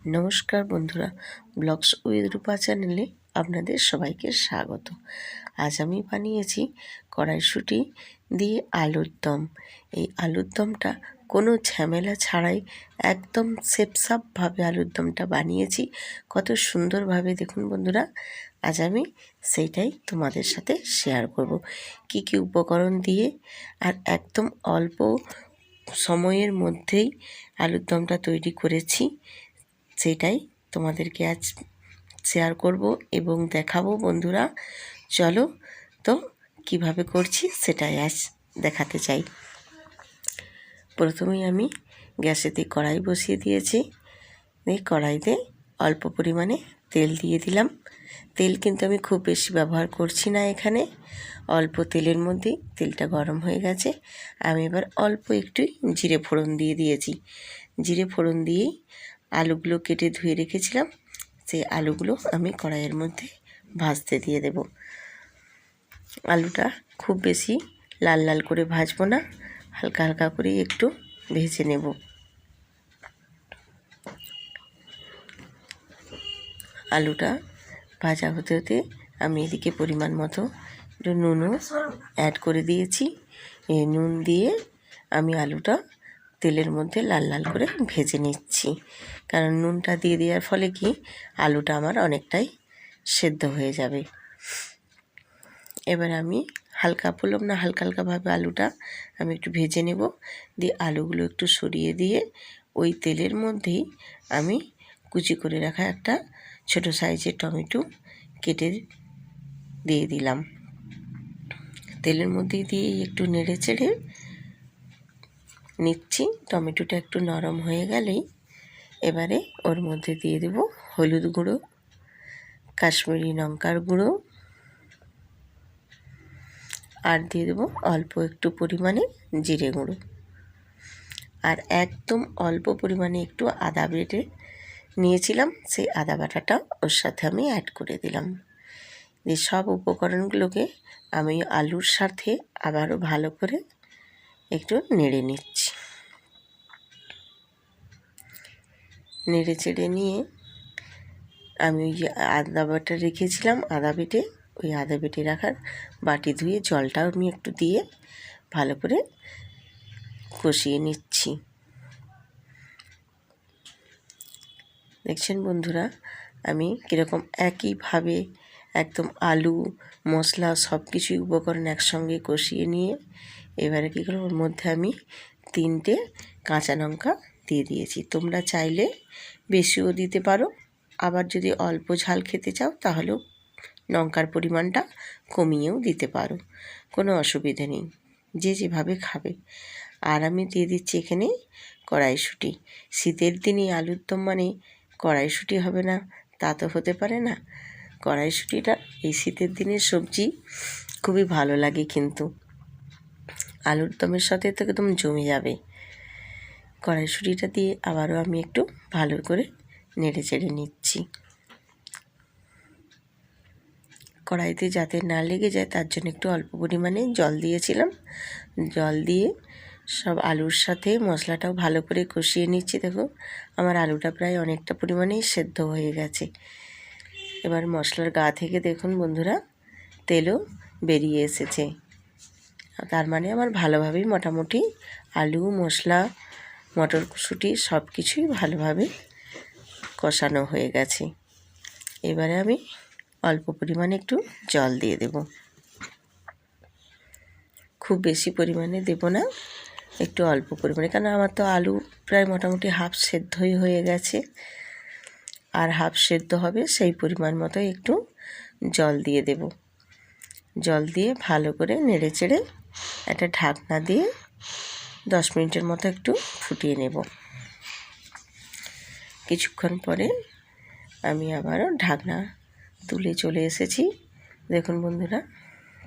নমস্কার বন্ধুরা, blogs with রূপা চ্যানেলে আপনাদের সবাইকে স্বাগত। আজ আমি বানিয়েছি কড়াইশুঁটি দিয়ে আলুর দম। এই আলুর দমটা কোনো ঝামেলা ছাড়াই একদম সেপসাপভাবে আলুর দমটা বানিয়েছি। কত সুন্দরভাবে দেখুন বন্ধুরা, আজ আমি সেইটাই তোমাদের সাথে শেয়ার করব। কি কি উপকরণ দিয়ে আর একদম অল্প সময়ের মধ্যেই আলুর দমটা তৈরি করেছি। সেটাই তোমাদেরকে আজ শেয়ার করব এবং দেখাবো বন্ধুরা। চলো তো কীভাবে করছি সেটাই আজ দেখাতে চাই। প্রথমেই আমি গ্যাসেতে কড়াই বসিয়ে দিয়েছি। এই কড়াইতে অল্প পরিমাণে তেল দিয়ে দিলাম। তেল কিন্তু আমি খুব বেশি ব্যবহার করছি না এখানে। অল্প তেলের মধ্যেই তেলটা গরম হয়ে গেছে। আমি এবার অল্প একটু জিরে ফোড়ন দিয়ে দিয়েছি। জিরে ফোড়ন দিয়েই আলুগুলো কেটে ধুয়ে রেখেছিলাম। সেই আলুগুলো আমি কড়াইয়ের মধ্যে ভাজতে দিয়ে দেব। আলুটা খুব বেশি লাল লাল করে ভাজবো না, হালকা হালকা করে একটু ভেজে নেব। আলুটা ভাজা হতে হতে আমি এদিকে পরিমাণ মতো একটু নুনও অ্যাড করে দিয়েছি। নুন দিয়ে আমি আলুটা তেলের মধ্যে লাল লাল করে ভেজে নিচ্ছি। কারণ নুনটা দিয়ে দেওয়ার ফলে কি? আলুটা আমার অনেকটাই সেদ্ধ হয়ে যাবে। এবার আমি হালকা বললাম না, হালকা হালকাভাবে আলুটা আমি একটু ভেজে নেব। দিয়ে আলুগুলো একটু সরিয়ে দিয়ে ওই তেলের মধ্যেই আমি কুচি করে রাখা একটা ছোট সাইজের টমেটো কেটে দিয়ে দিলাম। তেলের মধ্যে দিয়ে একটু নেড়ে চেড়ে নিচ্ছি। টমেটোটা একটু নরম হয়ে গেলেই এবারে ওর মধ্যে দিয়ে দেব হলুদ গুঁড়ো, কাশ্মীরি লঙ্কার গুঁড়ো আর দিয়ে দেবো অল্প একটু পরিমাণে জিরে গুঁড়ো। আর একদম অল্প পরিমাণে একটু আদা বেটে নিয়েছিলাম, সেই আদা বাটাটা ওর সাথে আমি অ্যাড করে দিলাম। দিয়ে সব উপকরণগুলোকে আমি আলুর সাথে আবারও ভালো করে একটু নেড়ে নিচ্ছি। নেড়ে চেড়ে নিয়ে আমি ওই যে আদা বাটা রেখেছিলাম, আদা বেটে, ওই আদা বেটে রাখার বাটি ধুয়ে জলটাও আমি একটু দিয়ে ভালো করে কষিয়ে নিচ্ছি। দেখছেন বন্ধুরা, আমি কীরকম একইভাবে একদম আলু, মশলা সব কিছুই উপকরণ একসঙ্গে কষিয়ে নিয়ে এবারে কী করব, ওর মধ্যে আমি তিনটে কাঁচা লঙ্কা দিয়ে দিয়েছি। তোমরা চাইলে বেশিও দিতে পারো। আবার যদি অল্প ঝাল খেতে চাও, তাহলেও লঙ্কার পরিমাণটা কমিয়েও দিতে পারো। কোনো অসুবিধে নেই। যে যেভাবে খাবে। আর আমি দিয়ে দিচ্ছি এখানে কড়াইশুঁটি। শীতের দিনে আলুর দম মানে কড়াইশুঁটি হবে না, তা তো হতে পারে না। কড়াইশুঁটিটা এই শীতের দিনের সবজি খুবই ভালো লাগে কিন্তু। আলুর দমের সাথে তো একদম জমে যাবে। কড়াইশুঁটিটা দিয়ে আবারও আমি একটু ভালো করে নেড়ে চেড়ে নিচ্ছি। কড়াইতে যাতে না লেগে যায়, তার জন্য একটু অল্প পরিমাণে জল দিয়েছিলাম। জল দিয়ে সব আলুর সাথে মশলাটাও ভালো করে কষিয়ে নিচ্ছি। দেখো, আমার আলুটা প্রায় অনেকটা পরিমাণেই সেদ্ধ হয়ে গেছে। এবার মশলার গা থেকে দেখুন বন্ধুরা, তেলও বেরিয়ে এসেছে। তার মানে আমার ভালোভাবেই মোটামুটি আলু, মশলা মটরশুঁটি সব কিছুই ভালোভাবে কষানো হয়ে গেছে। এবারে আমি অল্প পরিমাণে একটু জল দিয়ে দেব। খুব বেশি পরিমাণে দেব না, একটু অল্প পরিমাণে কারণ আমার তো আলু প্রায় মোটামুটি হাফ সেদ্ধই হয়ে গেছে। আর হাফ সেদ্ধ হবে সেই পরিমাণ মতো একটু জল দিয়ে দেব। জল দিয়ে ভালো করে নেড়ে চেড়ে একটা ঢাকনা দিয়ে দশ মিনিটের মতো একটু ফুটিয়ে নেব। কিছুক্ষণ পরে আমি আবারও ঢাকনা তুলে চলে এসেছি। দেখুন বন্ধুরা,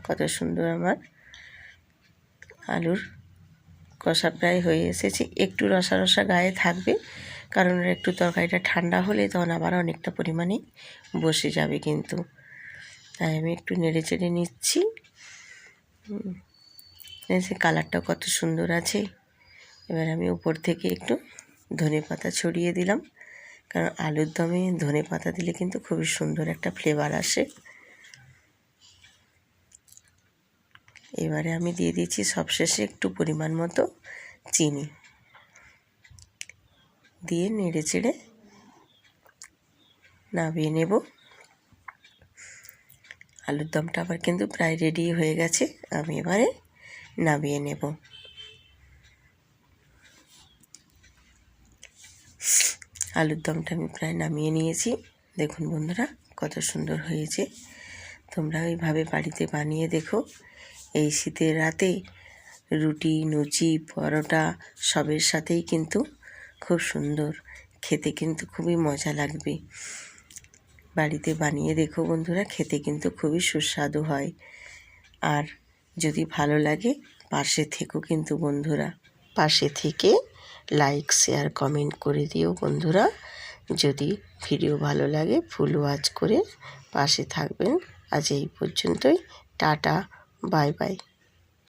কত সুন্দর আমার আলুর কষা প্রায় হয়ে এসেছে। একটু রসা রসা গায়ে থাকবে, কারণ একটু তরকারিটা ঠান্ডা হলে তখন আবার অনেকটা পরিমাণে বসে যাবে কিন্তু। তাই আমি একটু নেড়ে চেড়ে নিচ্ছি। সে কালারটা কত সুন্দর আছে। এবার আমি উপর থেকে একটু ধনে পাতা ছড়িয়ে দিলাম। কারণ আলুর দমে ধনে পাতা দিলে কিন্তু খুবই সুন্দর একটা ফ্লেভার আসে। এবারে আমি দিয়ে দিচ্ছি সবশেষে একটু পরিমাণ মতো চিনি। দিয়ে নেড়ে চেড়ে নামিয়ে নেব। আলুর দমটা আবার কিন্তু প্রায় রেডি হয়ে গেছে। আমি এবারে নামিয়ে নেব। আলুর দমটা আমি প্রায় নামিয়ে নিয়েছি। দেখুন বন্ধুরা, কত সুন্দর হয়েছে। তোমরা ওইভাবে বাড়িতে বানিয়ে দেখো। এই শীতের রাতে রুটি, লুচি, পরোটা সবের সাথেই কিন্তু খুব সুন্দর। খেতে কিন্তু খুবই মজা লাগবে। বাড়িতে বানিয়ে দেখো বন্ধুরা, খেতে কিন্তু খুবই সুস্বাদু হয়। আর যদি ভালো লাগে, পাশে থেকো কিন্তু বন্ধুরা। পাশে থেকে লাইক শেয়ার কমেন্ট করে দিও বন্ধুরা। যদি ভিডিও ভালো লাগে ফুল ওয়াচ করে পাশে থাকবেন। আজ এই পর্যন্তই। Tata bye bye